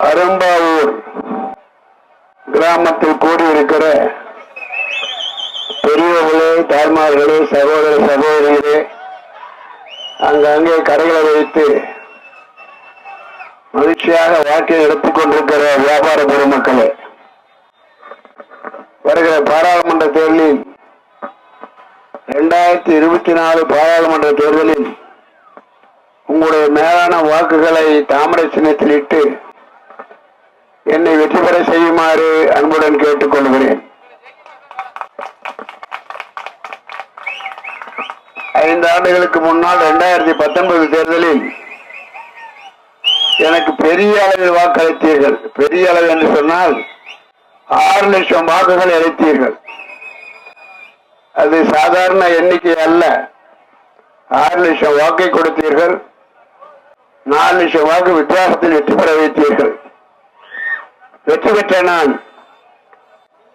அரும்பாவூர் கிராமத்தில் கூடியிருக்கிற பெரியவர்களே தாய்மார்களே சகோதர சகோதரிகளே அங்கங்கே கரைகளை வைத்து மகிழ்ச்சியாக வாழ்க்கை நடத்திக் கொண்டிருக்கிற வியாபார பெருமக்களே வருகிற பாராளுமன்ற தேர்தலில் இரண்டாயிரத்தி இருபத்தி நாலு பாராளுமன்ற தேர்தலில் உங்களுடைய மேலான வாக்குகளை தாமரை சின்னத்தில் இட்டு என்னை வெற்றி பெற செய்யுமாறு அன்புடன் கேட்டுக்கொள்கிறேன். ஐந்து ஆண்டுகளுக்கு முன்னால் இரண்டாயிரத்தி பத்தொன்பது தேர்தலில் எனக்கு பெரிய அளவில் வாக்களித்தீர்கள். பெரிய அளவு என்று சொன்னால் ஆறு லட்சம் வாக்குகள் அளித்தீர்கள். அது சாதாரண எண்ணிக்கை அல்ல. ஆறு லட்சம் வாக்கை கொடுத்தீர்கள். நாலு லட்சம் வாக்கு வித்தியாசத்தில் வெற்றி பெற வைத்தீர்கள். வெற்றி பெற்ற நான்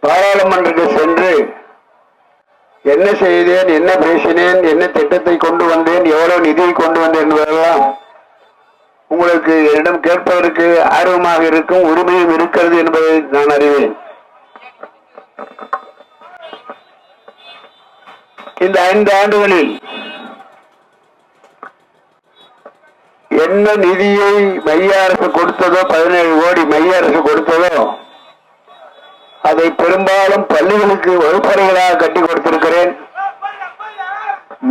பாராளுமன்றத்துக்கு சென்று என்ன செய்தேன் என்ன பேசினேன் என்ன திட்டத்தை கொண்டு வந்தேன் எவ்வளவு நிதியை கொண்டு வந்தேன் என்பதெல்லாம் உங்களுக்கு என்னிடம் கேட்பதற்கு ஆர்வமாக இருக்கும் உரிமையும் இருக்கிறது என்பதை நான் அறிவேன். இந்த ஐந்து ஆண்டுகளில் என்ன நிதியை மைய அரசு கொடுத்ததோ பதினேழு கோடி மைய அரசு கொடுத்ததோ அதை பெரும்பாலும் பள்ளிகளுக்கு வகுப்பறைகளாக கட்டி கொடுத்திருக்கிறேன்.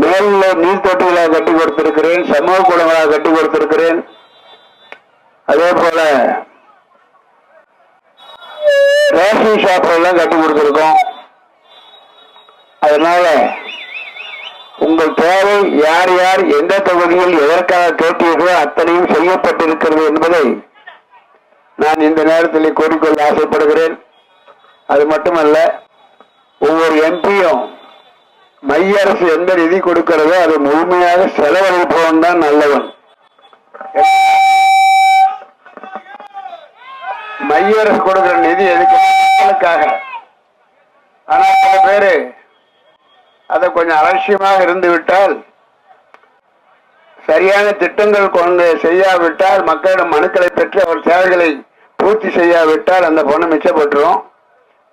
மேல நீர்த்தொட்டிகளாக கட்டி கொடுத்திருக்கிறேன். சமூக குளங்களாக கட்டி கொடுத்திருக்கிறேன். அதே போல ரேஷன் ஷாப் எல்லாம் கட்டி கொடுத்திருக்கோம். அதனால உங்கள் தேவை யார் யார் எந்த தொகுதியில் எதற்காக கேட்டீர்களோ அத்தனையும் செய்யப்பட்டிருக்கிறது என்பதை நான் இந்த நேரத்தில் கூறிக்கொள்ள ஆசைப்படுகிறேன். அது மட்டுமல்ல ஒவ்வொரு எம்பியும் மைய அரசு எந்த நிதி கொடுக்கிறதோ அது முழுமையாக செலவழிப்பவன் தான் நல்லவன். மைய அரசு கொடுக்கிற நிதி எதுக்கு? மக்களுக்காக. ஆனா சில பேரு அதை கொஞ்சம் அலட்சியமாக இருந்துவிட்டால் சரியான திட்டங்கள் கொண்டு செய்யாவிட்டால் மக்களிடம் மனுக்களை பெற்று அவர் தேவைகளை பூர்த்தி செய்யாவிட்டால் அந்த பணம் மிச்சப்பட்டுரும்.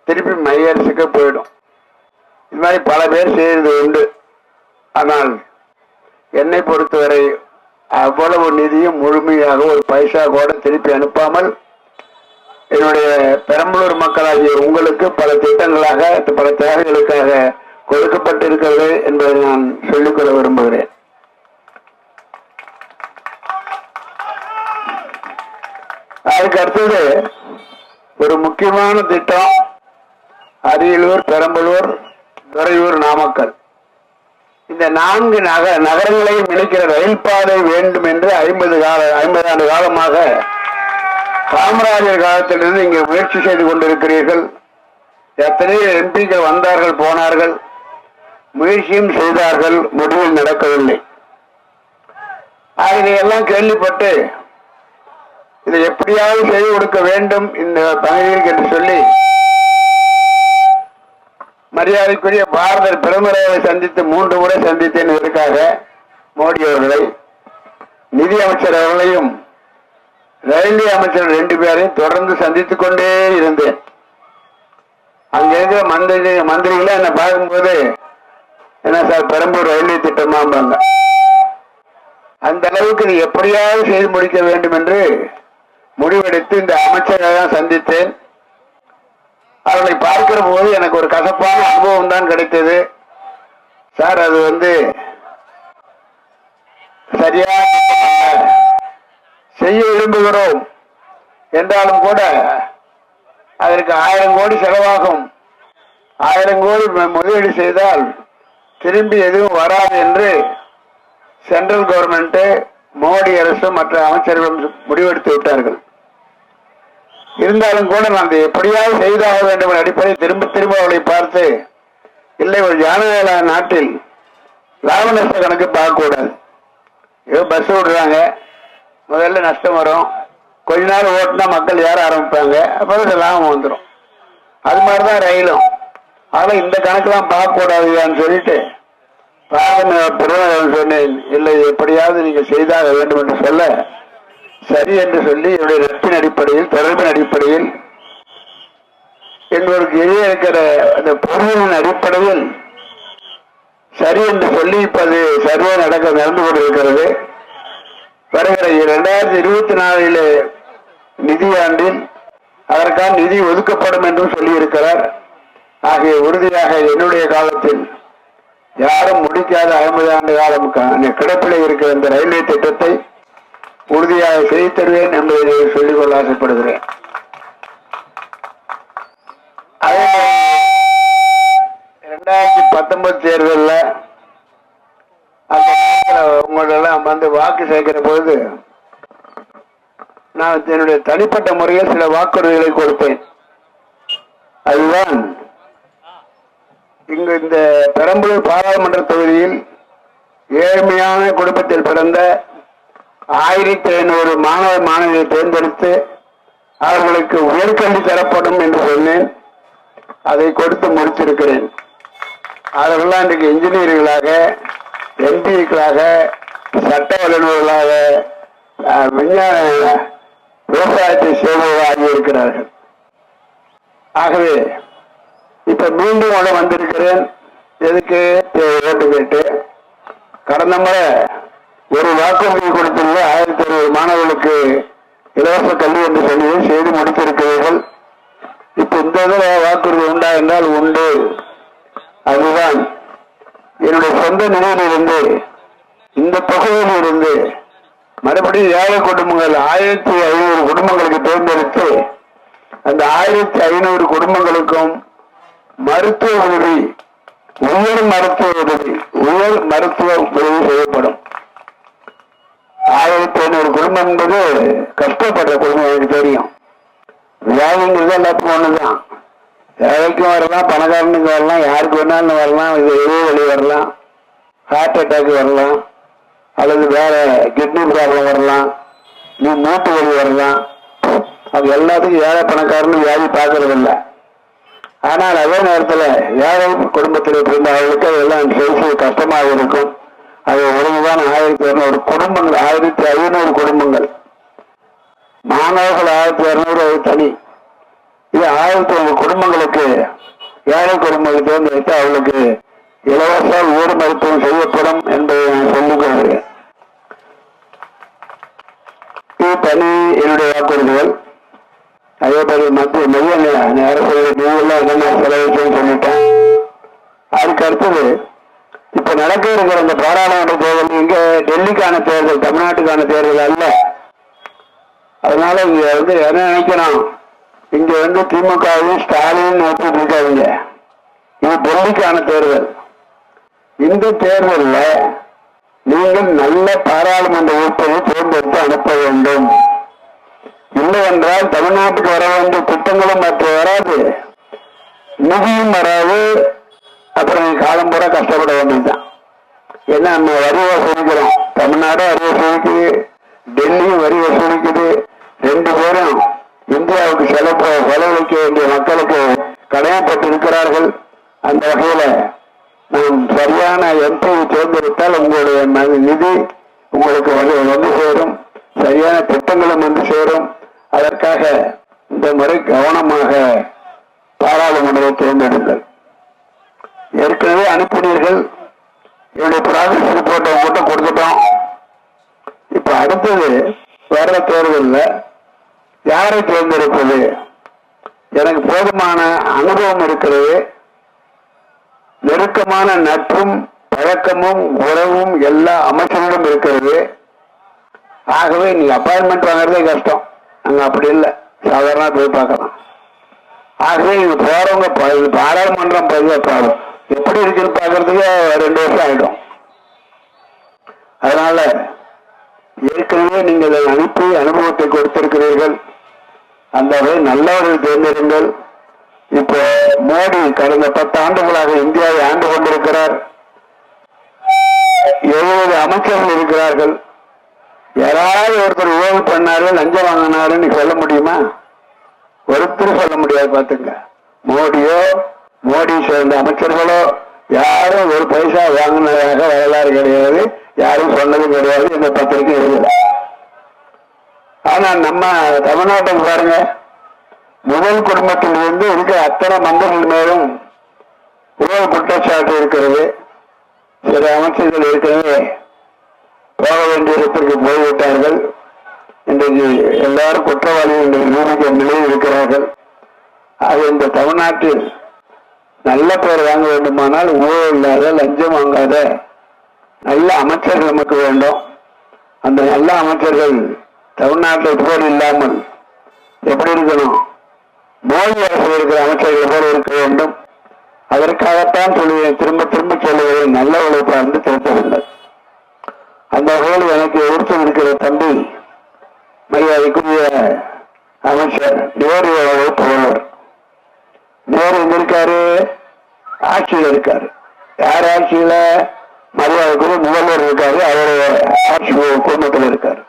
திருப்பி மைய அரசுக்கு போயிடும். இது மாதிரி பல பேர் செய்யறது உண்டு. ஆனால் என்னை பொறுத்தவரை அவ்வளவு நிதியும் முழுமையாக ஒரு பைசா கூட திருப்பி அனுப்பாமல் என்னுடைய பெரம்பலூர் மக்களாகிய உங்களுக்கு பல திட்டங்களாக பல தேவைகளுக்காக கொடுக்கப்பட்டிருக்கிறது என்பதை நான் சொல்லிக்கொள்ள விரும்புகிறேன். அதுக்கு அடுத்தது ஒரு முக்கியமான திட்டம் அரியலூர் பெரம்பலூர் துறையூர் நாமக்கல். இந்த நான்கு நக நகரங்களையும் இணைக்கிற ரயில் பாதை வேண்டும் என்று ஐம்பது கால ஐம்பது ஆண்டு காலமாக காமராஜர் காலத்திலிருந்து இங்கே முயற்சி செய்து கொண்டிருக்கிறீர்கள். எத்தனையோ எம்பிக்கள் வந்தார்கள் போனார்கள். முயற்சியும் செய்தார்கள் முடிவில் நடக்கவில்லை. ஆக எல்லாம் கேள்விப்பட்டு இதை எப்படியாவது செய்து கொடுக்க வேண்டும் இந்த பகுதியில் என்று சொல்லி மரியாதைக்குரிய பாரத பிரதமரை சந்தித்து மூன்று முறை சந்தித்தேன் இதற்காக மோடி அவர்களை. நிதி அமைச்சர் அவர்களையும் ரயில்வே அமைச்சர் ரெண்டு பேரையும் தொடர்ந்து சந்தித்துக் கொண்டே இருந்தேன். அங்க இருக்கிற மந்திரி மந்திரிகளை என்னை பார்க்கும்போது என்ன சார் பெரம்பூர் ரயில்வே திட்டமாம்பாங்க. அந்த அளவுக்கு நீ எப்படியாவது செய்து முடிக்க வேண்டும் என்று முடிவெடுத்து இந்த அமைச்சரை தான் சந்தித்தேன். அவர்களை பார்க்கிற போது எனக்கு ஒரு கசப்பான அனுபவம் தான் கிடைத்தது. சார் அது வந்து சரியான செய்ய விரும்புகிறோம். என்றாலும் கூட அதற்கு ஆயிரம் கோடி செலவாகும். ஆயிரம் கோடி முதலீடு செய்தால் திரும்பி எதுவும் வராது என்று சென்ட்ரல் கவர்மெண்ட் மோடி அரசு மற்ற அமைச்சர்களும் முடிவெடுத்து விட்டார்கள். இருந்தாலும் கூட நான் எப்படியாவது செய்தாக வேண்டும் என்ற அடிப்படையில் திரும்ப திரும்ப அவளை பார்த்து இல்லை ஒரு ஜானவேல நாட்டில் லாப நஷ்ட கணக்கு பார்க்கக்கூடாது. ஏதோ பஸ் விடுறாங்க. முதல்ல நஷ்டம் வரும். கொஞ்ச நாள் ஓட்டினா மக்கள் ஏற ஆரம்பிப்பாங்க? அப்புறம் லாபம் வந்துடும் அது மாதிரி தான் ரயிலும். அதனால இந்த கணக்கெல்லாம் பார்க்கக்கூடாதுன்னு சொல்லிட்டு பிரதமர் சொன்னேன். இல்லை எப்படியாவது நீங்க செய்தாக வேண்டும் என்று சொல்ல சரி என்று சொல்லி என்னுடைய நட்பின் அடிப்படையில் தொடர்பின் அடிப்படையில் எங்களுக்கு எதிரே இருக்கிற அந்த பொருளின் அடிப்படையில் சரி என்று சொல்லி இப்ப அது சரியா நடக்க நடந்து கொண்டிருக்கிறது. வருகிற இரண்டாயிரத்தி இருபத்தி நாலில் நிதியாண்டில் அதற்கான நிதி ஒதுக்கப்படும் என்றும் சொல்லியிருக்கிறார். ஆகிய உறுதியாக என்னுடைய காலத்தில் யாரும் முடிக்காத ஐம்பது ஆண்டு காலம் கிடப்பில் இருக்கிற இந்த ரயில்வே திட்டத்தை உறுதியாக செய்து தருவேன் என்பதை சொல்லிக்கொள்ள ஆசைப்படுகிறேன். ரெண்டாயிரத்தி பத்தொன்பது தேர்தல்ல அந்த உங்களெல்லாம் வந்து வாக்கு சேர்க்கிற பொழுது நான் என்னுடைய தனிப்பட்ட முறையில் சில வாக்குறுதிகளை கொடுத்தேன். அதுதான் இங்கு இந்த பெரம்பலூர் பாராளுமன்ற தொகுதியில் ஏழ்மையான குடும்பத்தில் பிறந்த ஆயிரத்தி ஐநூறு மாணவ மாணவியை தேர்ந்தெடுத்து அவர்களுக்கு உயர்கல்வி தரப்படும் என்று சொன்னேன். அதை கொடுத்து முடித்திருக்கிறேன். அவர்கள்லாம் இன்றைக்கு இன்ஜினியர்களாக எம்பிக்களாக சட்ட வல்லுநர்களாக விஞ்ஞான விவசாயத்தை செய்வதாக இருக்கிறார்கள். ஆகவே இப்ப மீண்டும் உள்ள வந்திருக்கிறேன். எதுக்கு? ஓட்டு கேட்டு கடந்த முறை ஒரு வாக்குறுதி கொடுத்துள்ள ஆயிரத்தி அறுபது மாணவர்களுக்கு இலவச கல்வி என்று சொல்லி செய்து முடித்திருக்கிறீர்கள். இப்ப இந்த தடவை வாக்குறுதி உண்டா என்றால் உண்டு. அதுதான் என்னுடைய சொந்த நிலையிலிருந்து இந்த தொகையில் இருந்து மறுபடியும் ஏழை குடும்பங்கள் ஆயிரத்தி ஐநூறு குடும்பங்களுக்கு தேர்ந்தெடுத்து அந்த ஆயிரத்தி ஐநூறு குடும்பங்களுக்கும் மருத்துவ உதவி உயர் மருத்துவ உதவி உயர் மருத்துவ உதவி செய்யப்படும். ஆயிரத்தி ஐநூறு குடும்பம் என்பது கஷ்டப்படுற குடும்பம் எனக்கு தெரியும். வியாதிங்கிறது எல்லாத்துக்கும் ஒண்ணுதான். ஏழைக்கும் வரலாம் பணக்காரனுக்கு வரலாம் யாருக்கு வேணாலும் வரலாம் இது எதிரே வழி வரலாம். ஹார்ட் அட்டாக் வரலாம் அல்லது வேற கிட்னி ப்ராப்ளம் வரலாம் நீ மூட்டு வலி வரலாம். அது எல்லாத்துக்கும் ஏழை பணக்காரன்னு வியாதி பார்க்கறதில்லை. ஆனால் அதே நேரத்தில் ஏழை குடும்பத்தில் பிறந்த அவர்களுக்கு அதெல்லாம் செய்து கஷ்டமாக இருக்கும். அது ஒழுங்குதான் ஆயிரத்தி இரநூறு குடும்பங்கள் ஆயிரத்தி ஐநூறு குடும்பங்கள். மாணவர்கள் ஆயிரத்தி இரநூறு அது தனி. இது ஆயிரத்தி ஐநூறு குடும்பங்களுக்கு ஏழை குடும்பங்களை தேர்ந்தெடுத்து அவளுக்கு இலவச ஊர் மருத்துவம் செய்யப்படும் என்பதை நான் சொல்லிக் கொள்கிறேன். இது தனி என்னுடைய வாக்குறுதிகள். அதே மாதிரி மத்திய மைய நி- அரசு நிதியெல்லாம் என்னென்ன சொல்லிட்டேன் அதுக்கு அடுத்தது இப்ப நடக்க இருக்கிற இந்த பாராளுமன்ற தேர்தல் இங்க டெல்லிக்கான தேர்தல் தமிழ்நாட்டுக்கான தேர்தல் அல்ல. அதனால இங்க வந்து என்ன நினைக்கணும்? இங்க வந்து திமுகவும் ஸ்டாலின் நினைச்சிட்டு இருக்காங்க இது டெல்லிக்கான தேர்தல். இந்த தேர்தலில் நீங்கள் நல்ல பாராளுமன்ற உறுப்பினரை தேர்ந்தெடுத்து அனுப்ப வேண்டும். இல்லை என்றால் தமிழ்நாட்டுக்கு வர வேண்டிய திட்டங்களும் மற்ற வராது. நிதியும் வராது. அப்புறம் காலம் பூரா கஷ்டப்பட வேண்டியதுதான். ஏன்னா நம்ம வரி வசூலிக்கிறோம். தமிழ்நாடு வரி வசூலிக்குது. டெல்லியும் வரி வசூலிக்குது. ரெண்டு பேரும் இந்தியாவுக்கு செலவு செலவழிக்க வேண்டிய மக்களுக்கு கடமைப்பட்டு இருக்கிறார்கள் அந்த வகையில நாம் சரியான எம்பியை தேர்ந்தெடுத்தால் உங்களுடைய ம- நிதி உங்களுக்கு வந்து சேரும். சரியான திட்டங்களும் வந்து சேரும். அதற்காக இந்த முறை கவனமாக பாராளுமன்றத்தை தேர்ந்தெடுங்கள். ஏற்கனவே அனுப்பினீர்கள். என்னுடைய ப்ராசஸ் ரிப்போர்ட்டை உங்ககிட்ட கொடுத்துட்டோம். இப்ப அடுத்தது வர்ற தேர்தலில் யாரை தேர்ந்தெடுப்பது? எனக்கு போதுமான அனுபவம் இருக்கிறது. நெருக்கமான நட்பும் பழக்கமும் உறவும் எல்லா அமைச்சரிடம் இருக்கிறது. ஆகவே நீ அப்பாயின்மெண்ட் வாங்குறதே கஷ்டம். அங்க அப்படி இல்லை. சாதாரண போய் பார்க்கலாம். ஆகவே இங்க போறவங்க இது பாராளுமன்றம் பதிவு பாடும் எப்படி இருக்குன்னு பார்க்கறதுக்கு ரெண்டு வருஷம் ஆயிடும். அதனால ஏற்கனவே நீங்கள் அதை அனுப்பி அனுபவத்தை கொடுத்திருக்கிறீர்கள். அந்த வகை நல்லவர்கள் தேர்ந்தெடுங்கள். இப்போ மோடி கடந்த பத்து ஆண்டுகளாக இந்தியாவை ஆண்டு கொண்டிருக்கிறார். எழுபது அமைச்சர்கள் இருக்கிறார்கள். யாராவது ஒருத்தர் ஊழல் பண்ணாரு லஞ்சம் வாங்கினாருன்னு சொல்ல முடியுமா? ஒருத்தர் சொல்ல முடியாது பாத்துங்க மோடியோ மோடி சேர்ந்த அமைச்சர்களோ யாரும் ஒரு பைசா வாங்கினதாக வரலாறு கிடையாது யாரும் சொன்னதும் கிடையாது இந்த பத்திரிகை எழுதல. ஆனா நம்ம தமிழ்நாட்டுக்கு பாருங்க முதல் குடும்பத்தில் இருந்து இருக்கிற அத்தனை மந்திரிகள் மேலும் ஊழல் குற்றச்சாட்டு இருக்கிறது. சில அமைச்சர்கள் இருக்கிறது போக வேண்டிய இடத்திற்கு போய்விட்டார்கள் இன்றைக்கு எல்லாரும் குற்றவாளிகள் என்று நிரூபிக்க நிலையில் இருக்கிறார்கள். ஆக இந்த தமிழ்நாட்டில் நல்ல பெயர் வாங்க வேண்டுமானால் ஊழல் இல்லாத லஞ்சம் வாங்காத நல்ல அமைச்சர்கள் நமக்கு வேண்டும். அந்த நல்ல அமைச்சர்கள் தமிழ்நாட்டில் போல் இல்லாமல் எப்படி இருக்கணும்? மோடி அரசு இருக்கிற அமைச்சர்கள் போல் இருக்க வேண்டும்? அதற்காகத்தான் சொல்லுவேன் திரும்ப திரும்ப சொல்லுவேன் நல்ல உழைப்பார்ந்து திருத்தவில்லை அந்த வகையில் எனக்கு எதிர்த்து இருக்கிற தம்பி மரியாதைக்குரிய அமைச்சர் நேரு அவர்கள் நேரு எங்க இருக்காரு? ஆட்சியில் இருக்காரு. யார் ஆட்சியில? மரியாதைக்குரிய முதல்வர் இருக்காரு. அவருடைய ஆட்சி குடும்பத்தில் இருக்காரு.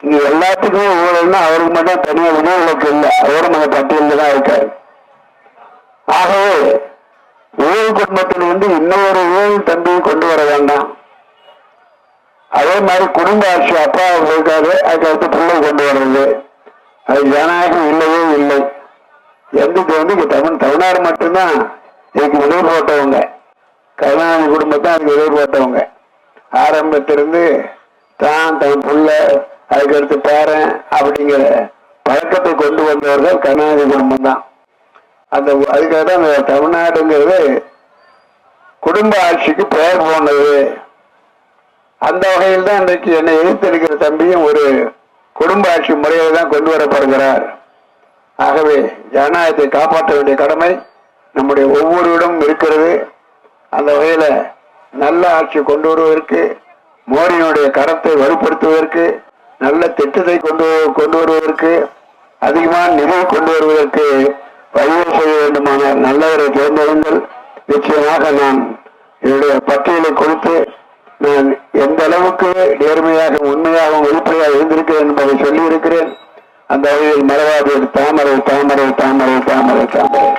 இங்க எல்லாத்துக்குமே ஊழல்னா அவருக்கு மட்டும் தனியாக உணவுகளுக்கு இல்லை. அவரும் அந்த பட்டியலில் தான் இருக்காரு. ஆகவே ஊழல் குடும்பத்தில் வந்து இன்னொரு ஊழல் தம்பியை கொண்டு வர வேண்டாம். அதே மாதிரி குடும்ப ஆட்சி அப்பா இருக்காரு அதுக்கடுத்து பிள்ளை கொண்டு வர்றது. அது ஜனநாயகம் இல்லவே இல்லை. எந்த வந்து இங்கே தமிழ் தமிழ்நாடு மட்டும்தான். இதுக்கு எதிர் போட்டவங்க. கருணாநிதி குடும்பத்தான் அதுக்கு எதிர் போட்டவங்க. ஆரம்பத்திலிருந்து தான் தன் புள்ள அதுக்கடுத்து பேரன் அப்படிங்கிற பழக்கத்தை கொண்டு வந்தவர்கள் கருணாநிதி குடும்பம் தான் அந்த அதுக்காக தான் அந்த தமிழ்நாடுங்கிறது குடும்ப ஆட்சிக்கு பெயர் போனது. அந்த வகையில் தான் இன்றைக்கு என்னை எதிர்த்திருக்கிற தம்பியும் ஒரு குடும்ப ஆட்சி முறையை தான் கொண்டு வரப்படுகிறார். ஆகவே ஜனநாயகத்தை காப்பாற்ற வேண்டிய கடமை நம்முடைய ஒவ்வொருவரிடம் இருக்கிறது. அந்த வகையில் நல்ல ஆட்சி கொண்டு வருவதற்கு மோடியினுடைய கரத்தை வலுப்படுத்துவதற்கு நல்ல திட்டத்தை கொண்டு கொண்டு வருவதற்கு அதிகமான நிதி கொண்டு வருவதற்கு வழிவகை செய்ய வேண்டுமான நல்லவரை தேர்ந்தெடுங்கள். நிச்சயமாக நான் என்னுடைய பட்டியலை கொடுத்து நான் எந்த அளவுக்கு நேர்மையாக உண்மையாகவும் வெளிப்படையாக இருந்திருக்கிறேன் என்பதை சொல்லி இருக்கிறேன் அந்த வகையில் மறவாது தாமரை தாமரை தாமரை தாமரை தாமரை.